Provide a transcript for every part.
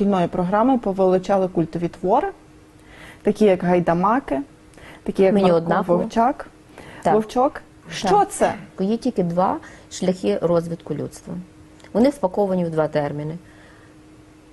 шкільної програми повилучали культові твори, такі як гайдамаки, такі як Мені Марко. Вовчак. Так. Вовчок. Що Так. це? Є тільки два шляхи розвитку людства. Вони впаковані в два терміни: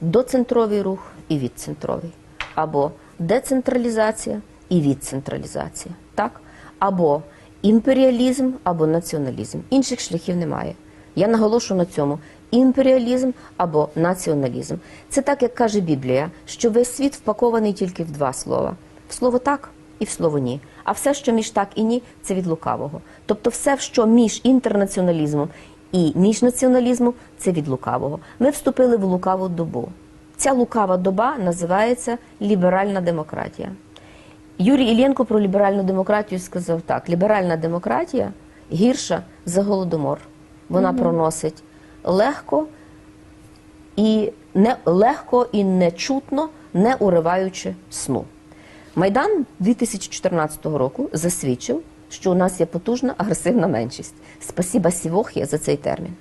доцентровий рух і відцентровий. Або децентралізація і відцентралізація. Так? Або імперіалізм, або націоналізм. Інших шляхів немає. Я наголошую на цьому. Імперіалізм або націоналізм. Це так, як каже Біблія, що весь світ впакований тільки в два слова: в слово так і в слово ні. А все, що між так і ні, це від лукавого. Тобто, все, що між інтернаціоналізмом і між націоналізмом, це від лукавого. Ми вступили в лукаву добу. Ця лукава доба називається ліберальна демократія. Юрій Іллєнко про ліберальну демократію сказав так: ліберальна демократія гірша за голодомор. Вона проносить легко і не легко і нечутно, не уриваючи сну. Майдан 2014 року засвідчив, що у нас є потужна агресивна меншість. Спасіба Сівохія за цей термін.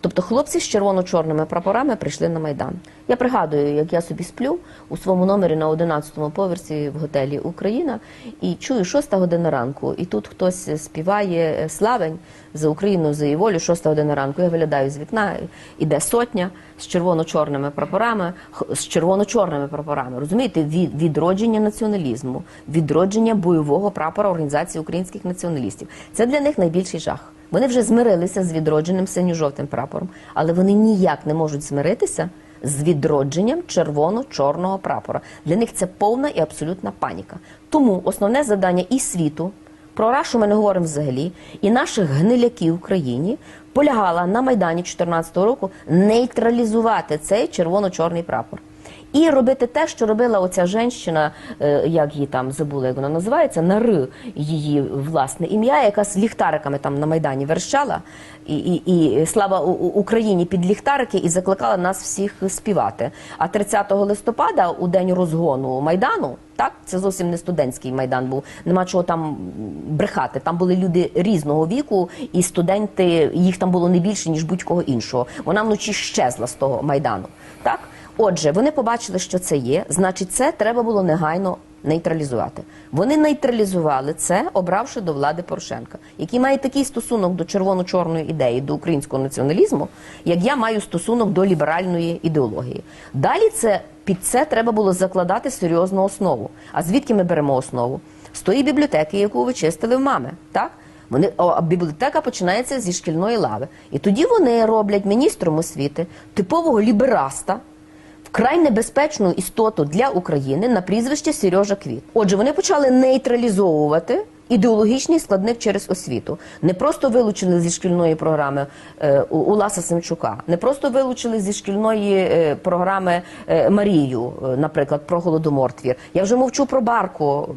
Тобто хлопці з червоно-чорними прапорами прийшли на Майдан. Я пригадую, як я собі сплю у своєму номері на 11-му поверсі в готелі Україна і чую 6 година ранку. І тут хтось співає е, славень за Україну, за її волю, 6 година ранку. Я виглядаю з вікна, іде сотня з червоно-чорними прапорами, з червоно-чорними прапорами. Розумієте, відродження націоналізму, відродження бойового прапора організації українських націоналістів. Це для них найбільший жах. Вони вже змирилися з відродженим синьо-жовтим прапором, але вони ніяк не можуть змиритися з відродженням червоно-чорного прапора. Для них це повна і абсолютна паніка. Тому основне завдання і світу, про Рашу ми не говоримо взагалі, і наших гниляків в країні полягала на Майдані 2014 року нейтралізувати цей червоно-чорний прапор. І робити те, що робила оця женщина, е, як її там забула, як вона називається, на Р її власне ім'я, яка з ліхтариками там на Майдані верщала, і, і, і слава Україні під ліхтарики і закликала нас всіх співати. А 30 листопада, у день розгону Майдану, так, це зовсім не студентський майдан був. Нема чого там брехати. Там були люди різного віку, і студенти їх там було не більше ніж будь-кого іншого. Вона вночі щезла з того майдану. Так, отже, вони побачили, що це є. Значить, це треба було негайно нейтралізувати. Вони нейтралізували це, обравши до влади Порошенка, який має такий стосунок до червоно-чорної ідеї, до українського націоналізму, як я маю стосунок до ліберальної ідеології. Далі це під це треба було закладати серйозну основу. А звідки ми беремо основу? З тої бібліотеки, яку ви чистили в мами, так? Вони о, бібліотека починається зі шкільної лави. І тоді вони роблять міністром освіти типового лібераста, вкрай небезпечну істоту для України на прізвище Сережа Квіт. Отже, вони почали нейтралізовувати ідеологічний складник через освіту. Не просто вилучили зі шкільної програми е, Уласа Семчука, не просто вилучили зі шкільної е, програми е, Марію, е, наприклад, про голодомор твір. Я вже мовчу про барку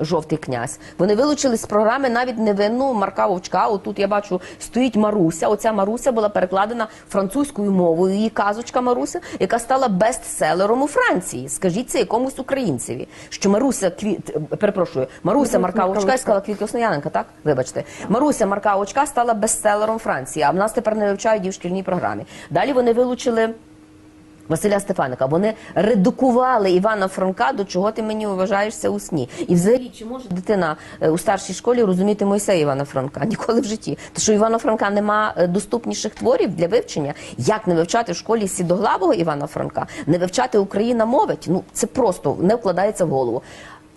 Жовтий князь. Вони вилучили з програми навіть невинну Марка Вовчка. Отут я бачу, стоїть Маруся. Оця Маруся була перекладена французькою мовою. Її казочка Маруся, яка стала бестселером у Франції. Скажіть це якомусь українцеві, що Маруся квіт, перепрошую, Маруся Марка Сказала Квітка Основ'яненка, так? Вибачте. Маруся Марка Вовчка стала бестселером Франції, а в нас тепер не вивчають її в шкільній програмі. Далі вони вилучили. Василя Стефаника, вони редукували Івана Франка, до чого ти мені вважаєшся у сні. І взагалі, чи може дитина е, у старшій школі розуміти Мойсея Івана Франка? Ніколи в житті. Тому що Івана Франка нема е, доступніших творів для вивчення. Як не вивчати в школі сідоглавого Івана Франка, не вивчати Україна мовить? Ну це просто не вкладається в голову.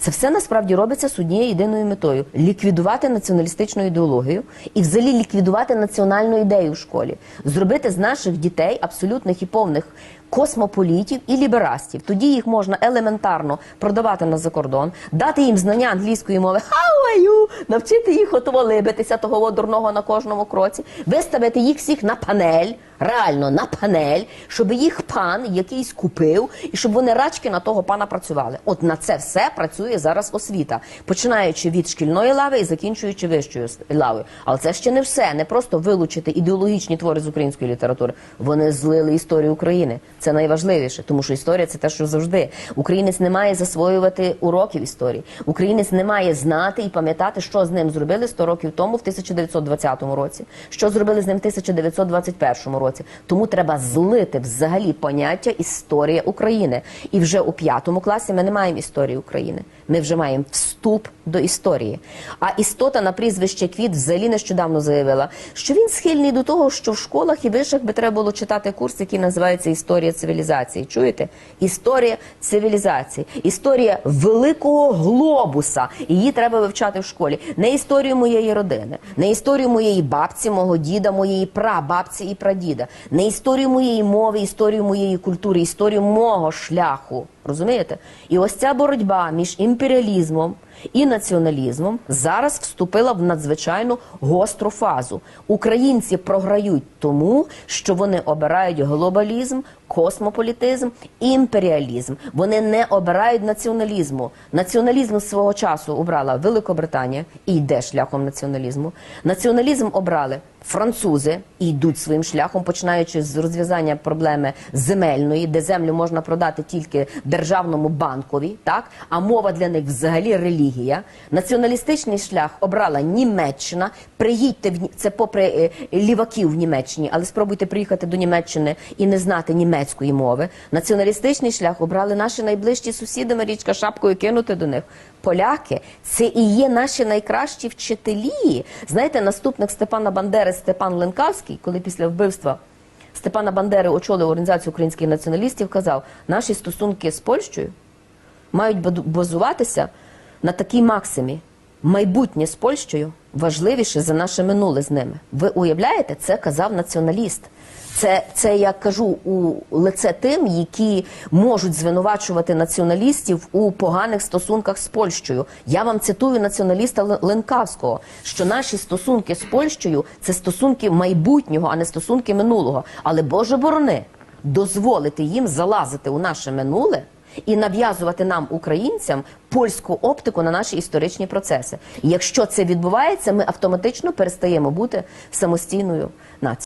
Це все насправді робиться з однією єдиною метою ліквідувати націоналістичну ідеологію і взагалі ліквідувати національну ідею в школі, зробити з наших дітей абсолютних і повних космополітів і ліберастів. Тоді їх можна елементарно продавати на закордон, дати їм знання англійської мови, how are you? навчити їх отого либитися того дурного на кожному кроці, виставити їх всіх на панель. Реально на панель, щоб їх пан якийсь купив, і щоб вони рачки на того пана працювали. От на це все працює зараз освіта, починаючи від шкільної лави і закінчуючи вищою лавою. Але це ще не все. Не просто вилучити ідеологічні твори з української літератури. Вони злили історію України. Це найважливіше, тому що історія це те, що завжди. Українець не має засвоювати уроків історії. Українець не має знати і пам'ятати, що з ним зробили 100 років тому, в 1920 році, що зробили з ним в 1921 році. Тому треба злити взагалі поняття історія України. І вже у п'ятому класі ми не маємо історії України. Ми вже маємо вступ до історії. А істота на прізвище Квіт взагалі нещодавно заявила, що він схильний до того, що в школах і вишах би треба було читати курс, який називається Історія цивілізації. Чуєте? Історія цивілізації, історія великого глобуса. Її треба вивчати в школі. Не історію моєї родини, не історію моєї бабці, мого діда, моєї прабабці і прадіда, не історію моєї мови, історію моєї культури, історію мого шляху. Розумієте? І ось ця боротьба між імперіалізмом і націоналізмом зараз вступила в надзвичайно гостру фазу. Українці програють тому, що вони обирають глобалізм, космополітизм, імперіалізм. Вони не обирають націоналізму. Націоналізм свого часу обрала Великобританія і йде шляхом націоналізму. Націоналізм обрали французи йдуть своїм шляхом, починаючи з розв'язання проблеми земельної, де землю можна продати тільки державному банкові, так а мова для них взагалі релігія. Націоналістичний шлях обрала Німеччина. Приїдьте в це попри е, ліваків в Німеччині, але спробуйте приїхати до Німеччини і не знати німецької мови. Націоналістичний шлях обрали наші найближчі сусіди Марічка шапкою кинути до них. Поляки це і є наші найкращі вчителі. Знаєте, наступник Степана Бандери Степан Ленкавський, коли після вбивства Степана Бандери очолив організацію українських націоналістів, казав, наші стосунки з Польщею мають базуватися на такій максимі. Майбутнє з Польщею важливіше за наше минуле з ними. Ви уявляєте, це казав націоналіст. Це, це я кажу у лице тим, які можуть звинувачувати націоналістів у поганих стосунках з Польщею. Я вам цитую націоналіста Ленкавського, що наші стосунки з Польщею це стосунки майбутнього, а не стосунки минулого. Але Боже борони, дозволити їм залазити у наше минуле і нав'язувати нам, українцям, польську оптику на наші історичні процеси. І якщо це відбувається, ми автоматично перестаємо бути самостійною нацією.